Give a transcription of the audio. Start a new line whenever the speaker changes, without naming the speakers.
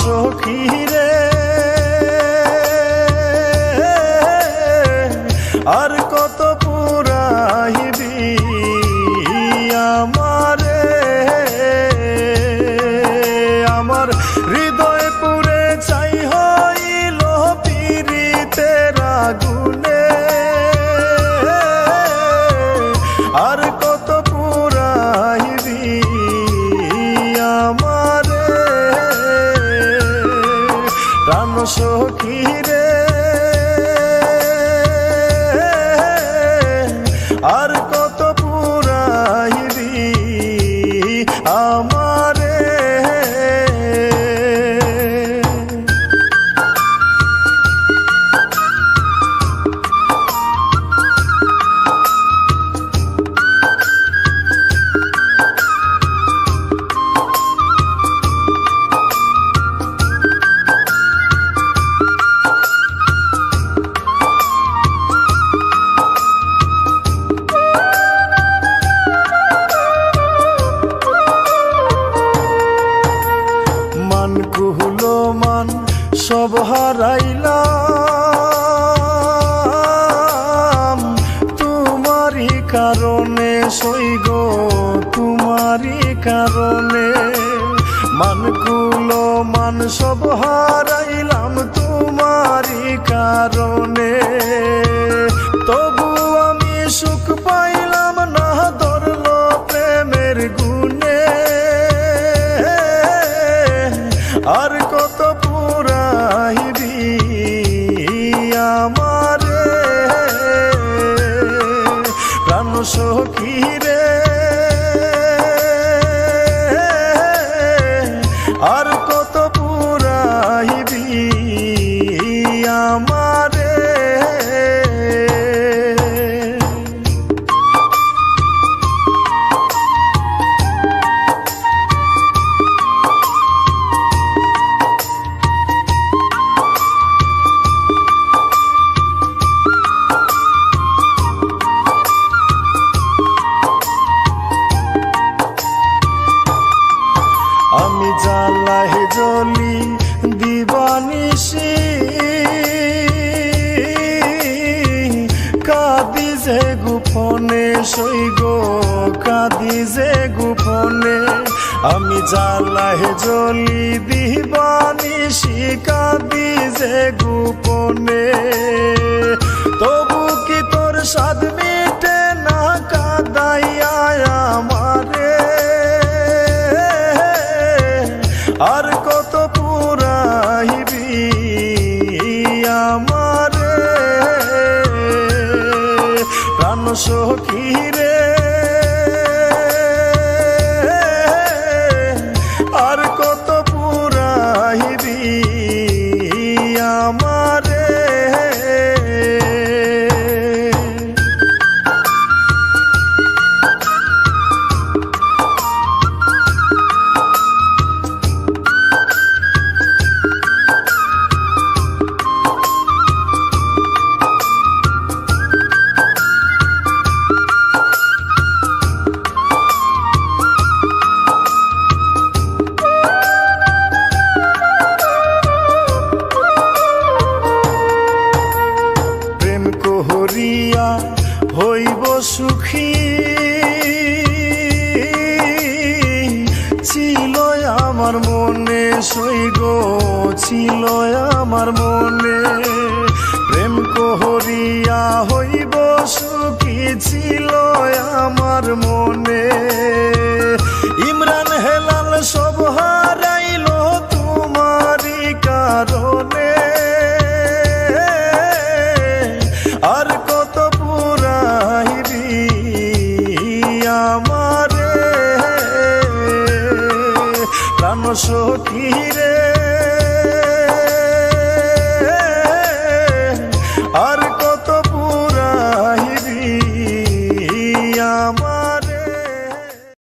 সখী রে। সখী কারণে মান কুলো, মান সব হারাইলাম তোমারই কারণে। তবু আমি সুখ পাইলাম না ধরল প্রেমের গুণে। আর কত পুরাইবি আমারে। প্রাণ সখী রে আমারে। আমি জ্বালাহে জলি দিবানিসি গোপনে সইগ কাঁদি যে গোপনে। আমি জ্বালাহে জলি দিবানিসি কাদি যে গোপনে। তবু কি তোর স্বাদ মিটে না কাদাইয়া আমারে? আর সখী রে? সুখী ছিল আমার মনে সৈগ ছিল আমার মনে। প্রেম কোহরিয়া হইব সুখী ছিল আমার সখী রে।